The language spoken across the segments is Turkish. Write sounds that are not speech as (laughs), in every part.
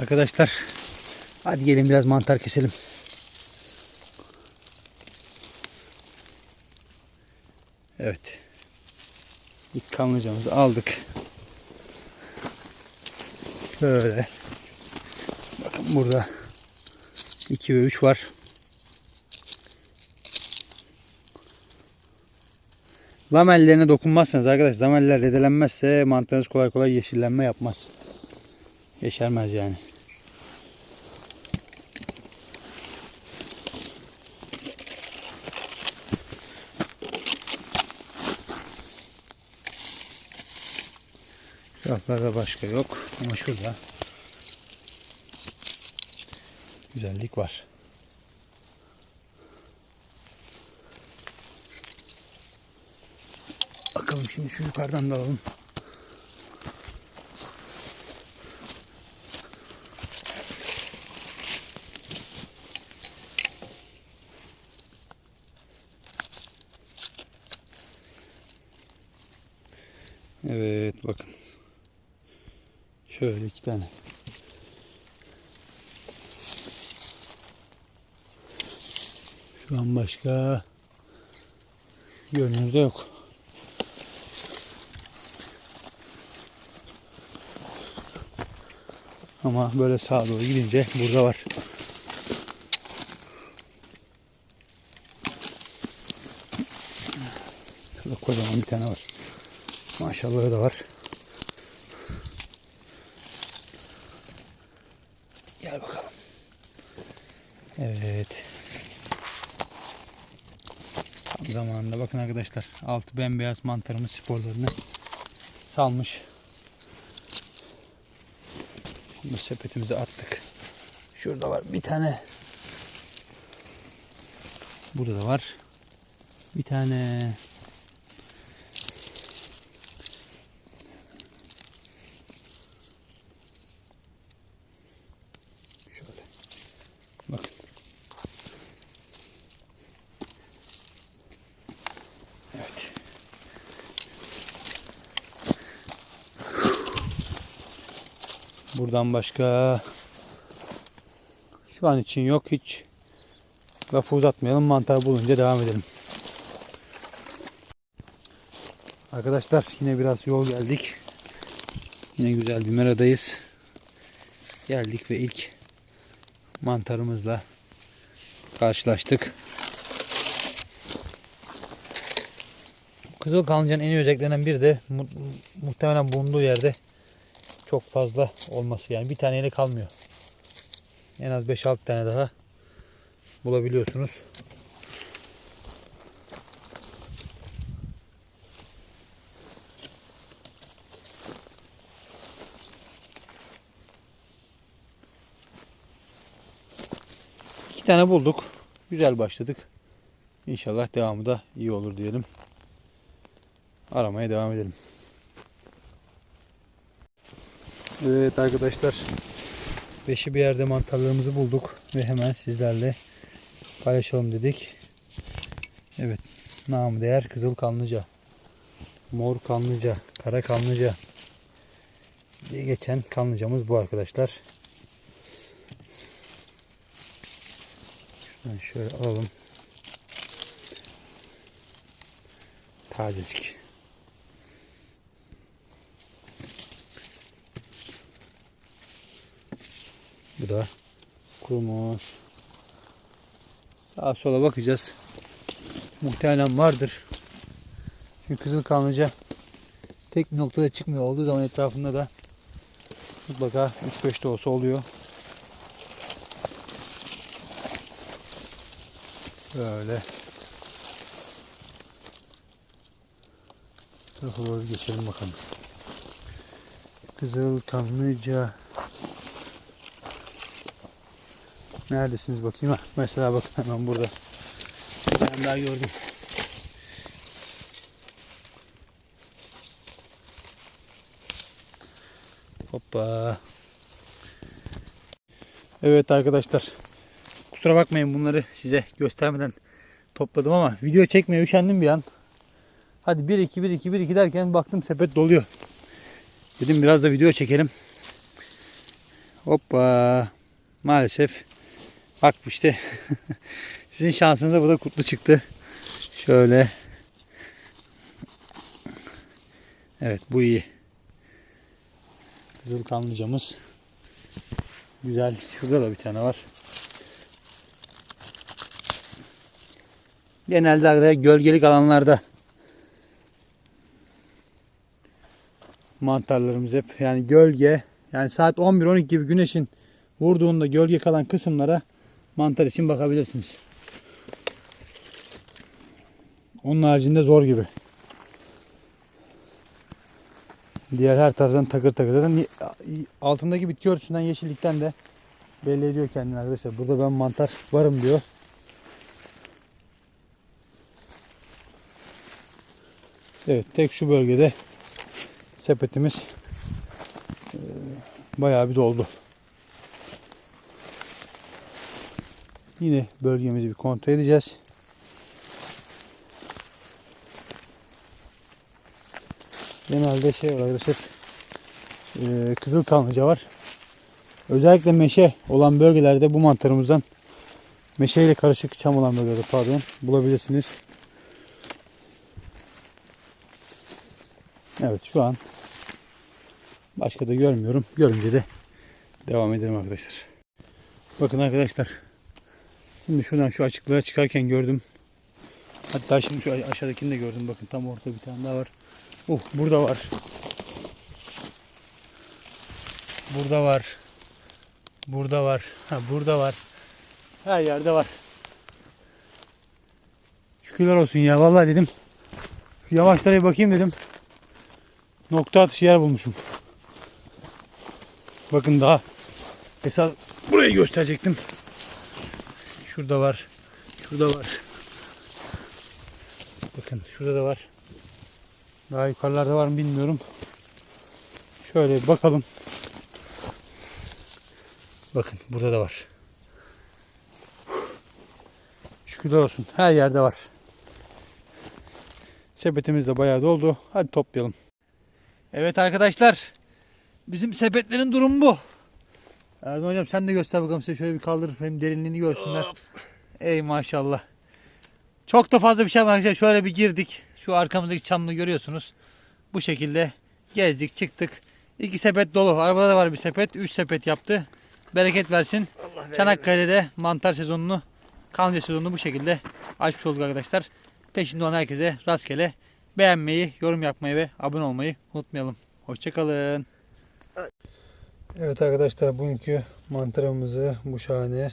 Arkadaşlar hadi gelin biraz mantar keselim. Evet. İlk kanlıcamızı aldık. Şöyle. Bakın burada 2 ve 3 var. Lamellerine dokunmazsanız arkadaşlar lameller redelenmezse mantarınız kolay kolay yeşillenme yapmaz. Yeşermez yani. Taraflarda başka yok ama şurada güzellik var. Bakalım şimdi şu yukarıdan da alalım. Evet bakın. Şöyle iki tane. Şu an başka görünürde yok. Ama böyle sağa doğru gidince burada var. Şurada kocaman bir tane var. Maşallahı da var. Gel bakalım. Evet. Tam zamanında bakın arkadaşlar. Altı bembeyaz mantarımız sporlarını salmış. Bunu sepetimize attık. Şurada var bir tane. Burada da var. Bir tane. Buradan başka şu an için yok hiç. Lafı uzatmayalım. Mantar bulunca devam edelim. Arkadaşlar yine biraz yol geldik. Yine güzel bir meradayız. Geldik ve ilk mantarımızla karşılaştık. Kızıl kanlıcanın en iyi özelliklerinden biri de mu- muhtemelen bulunduğu yerde çok fazla olması yani bir taneyle kalmıyor. En az 5-6 tane daha bulabiliyorsunuz. İki tane bulduk. Güzel başladık. İnşallah devamı da iyi olur diyelim. Aramaya devam edelim. Evet arkadaşlar. Beşi bir yerde mantarlarımızı bulduk ve hemen sizlerle paylaşalım dedik. Evet. Namı değer kızıl kanlıca. Mor kanlıca. Kara kanlıca. diye geçen kanlıcamız bu arkadaşlar. Şuradan şöyle alalım. Tazecik. Bu da kurumuş. Sağa sola bakacağız. Muhtemelen vardır. Çünkü kızıl kanlıca tek noktada çıkmıyor. Olduğu zaman etrafında da mutlaka 3-5 de olsa oluyor. Şöyle. Tarafa geçelim bakalım. Kızıl kanlıca Neredesiniz bakayım? Ha, mesela bakın hemen burada. Bir tane daha gördüm. Hoppa. Evet arkadaşlar. Kusura bakmayın bunları size göstermeden topladım ama video çekmeye üşendim bir an. Hadi 1 2 1 2 1 2 derken baktım sepet doluyor. Dedim biraz da video çekelim. Hoppa. Maalesef. Bak işte. (laughs) Sizin şansınıza bu da kutlu çıktı. Şöyle. Evet bu iyi. Kızıl kanlıcamız. Güzel. Şurada da bir tane var. Genelde gölgelik alanlarda mantarlarımız hep yani gölge yani saat 11-12 gibi güneşin vurduğunda gölge kalan kısımlara mantar için bakabilirsiniz. Onun haricinde zor gibi. Diğer her taraftan takır takır. Zaten altındaki bitki örtüsünden yeşillikten de belli ediyor kendini arkadaşlar. Burada ben mantar varım diyor. Evet tek şu bölgede sepetimiz eee, bayağı bir doldu. Yine bölgemizi bir kontrol edeceğiz. Genelde şey var arkadaşlar eee kızıl kanlıca var. Özellikle meşe olan bölgelerde bu mantarımızdan meşeyle karışık çam olan bölgelerde pardon bulabilirsiniz. Evet şu an başka da görmüyorum. Görünce de devam edelim arkadaşlar. Bakın arkadaşlar. Şimdi şuradan şu açıklığa çıkarken gördüm. Hatta şimdi şu aşağıdakini de gördüm. Bakın tam ortada bir tane daha var. Uh burada var. Burada var. Burada var. Ha burada var. Her yerde var. Şükürler olsun ya. Vallahi dedim. Yavaşlara bir bakayım dedim. Nokta atışı yer bulmuşum. Bakın daha esas burayı gösterecektim. Şurada var. Şurada var. Bakın şurada da var. Daha yukarılarda var mı bilmiyorum. Şöyle bakalım. Bakın burada da var. Şükürler olsun. Her yerde var. Sepetimiz de bayağı doldu. Hadi toplayalım. Evet arkadaşlar. Bizim sepetlerin durumu bu. Erdoğan hocam sen de göster bakalım size şöyle bir kaldır hem derinliğini görsünler. Ey maşallah. Çok da fazla bir şey var arkadaşlar. Şöyle bir girdik. Şu arkamızdaki çamlığı görüyorsunuz. Bu şekilde gezdik çıktık. İki sepet dolu. Arabada da var bir sepet. Üç sepet yaptı. Bereket versin. Çanakkale'de mantar sezonunu, kanca sezonunu bu şekilde açmış olduk arkadaşlar. Peşinde olan herkese rastgele beğenmeyi, yorum yapmayı ve abone olmayı unutmayalım. Hoşçakalın. Evet arkadaşlar bugünkü mantarımızı bu şahane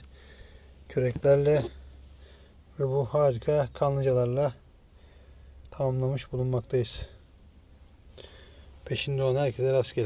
küreklerle ve bu harika kanlıcalarla tamamlamış bulunmaktayız. Peşinde olan herkese rastgele.